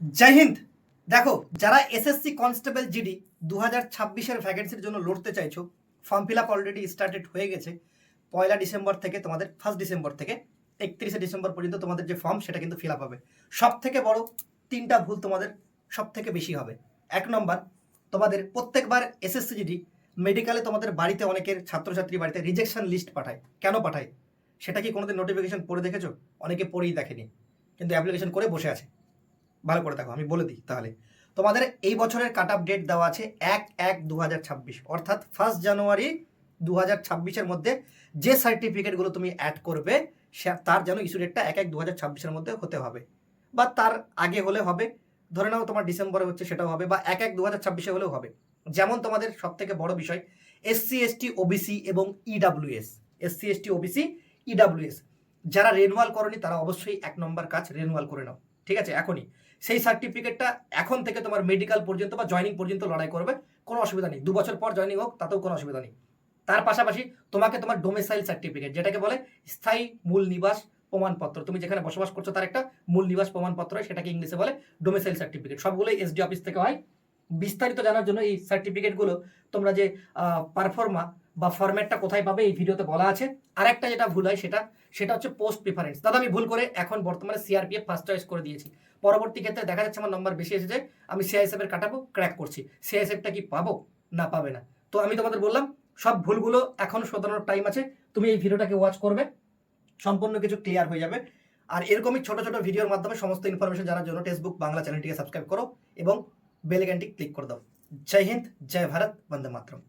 জয় হিন্দ। দেখো, যারা SSC constable GD দু হাজার ছাব্বিশের ভ্যাকেন্সির জন্য লড়তে চাইছো form fill up already started হয়ে গেছে। পয়লা ডিসেম্বর থেকে তোমাদের ফার্স্ট ডিসেম্বর থেকে একত্রিশে ডিসেম্বর পর্যন্ত তোমাদের যে ফর্ম সেটা কিন্তু ফিল আপ হবে। সব থেকে বড় তিনটা ভুল তোমাদের সব থেকে বেশি হবে। এক নম্বর, তোমাদের প্রত্যেকবার এসএসসি জিডি মেডিকেলে তোমাদের বাড়িতে অনেকের ছাত্রছাত্রী বাড়িতে রিজেকশন লিস্ট পাঠায়। কেন পাঠায়? সেটা কি কোনোদিন নোটিফিকেশন পড়ে দেখেছ? অনেকে পড়েই দেখেনি। কিন্তু অ্যাপ্লিকেশন করে বসে আছে। ভালো করে দেখো, আমি বলে দিই তাহলে। তোমাদের এই বছরের কাট আপ ডেট দেওয়া আছে এক এক দু অর্থাৎ ফার্স্ট জানুয়ারি দু হাজার মধ্যে যে সার্টিফিকেটগুলো তুমি অ্যাড করবে, সে- তার যেন ইস্যু ডেটটা এক এক দু হাজার মধ্যে হতে হবে। বা তার আগে হলে হবে, ধরে নাও তোমার ডিসেম্বরে হচ্ছে সেটাও হবে, বা এক এক দু হাজার ছাব্বিশে হলেও হবে। যেমন তোমাদের সব থেকে বড় বিষয় এসসি এসটি ওবিসি এবং EWS SC ST OBC EWS যারা রেনুয়াল করনি তারা অবশ্যই এক নম্বর কাজ রেনুয়াল করে নাও। ঠিক আছে, এখনই। সেই সার্টিফিকেটটা এখন থেকে তোমার মেডিকেল পর্যন্ত বা জয়নিং পর্যন্ত লড়াই করবে, কোনো অসুবিধা নেই। দু বছর পর জয়নিং হোক, তাতেও কোনো অসুবিধা নেই। তার পাশাপাশি তোমাকে তোমার ডোমিসাইল সার্টিফিকেট যেটাকে বলে স্থায়ী মূল নিবাস প্রমাণপত্র, তুমি যেখানে বসবাস করছ তার একটা মূল নিবাস প্রমাণপত্র সেটাকে ইংলিশে বলে ডোমিসাইল সার্টিফিকেট সবগুলোই এসডি অফিস থেকে হয়। বিস্তারিত জানার জন্য এই সার্টিফিকেটগুলো তোমরা যে পারফর্মা বা ফরম্যাটটা কোথায় পাবে এই ভিডিওতে বলা আছে। আর একটা যেটা ভুল হয় সেটা সেটা হচ্ছে পোস্ট প্রিফারেন্স দাদা, আমি ভুল করে এখন বর্তমানে সিআরপিএফ ফার্স্ট চয়েস করে দিয়েছি। পরবর্তী ক্ষেত্রে দেখা যাচ্ছে আমার নম্বর বেশি এসেছে, আমি সিআইএসএফ এর কাটাবো ক্র্যাক করছি। সিআইএসএফটা কি পাবো? না, পাবে না। তো আমি তোমাদের বললাম, সব ভুলগুলো এখন শোধানোর টাইম আছে, তুমি এই ভিডিওটাকে ওয়াচ করবে, সম্পূর্ণ কিছু ক্লিয়ার হয়ে যাবে। আর এরকমই ছোট ছোট ভিডিওর মাধ্যমে সমস্ত ইনফরমেশন জানার জন্য টেক্সটবুক বাংলা চ্যানেলটিকে সাবস্ক্রাইব করো এবং বেল আইকনটি ক্লিক করে দাও। জয় হিন্দ, জয় ভারত, বন্দে মাতরম।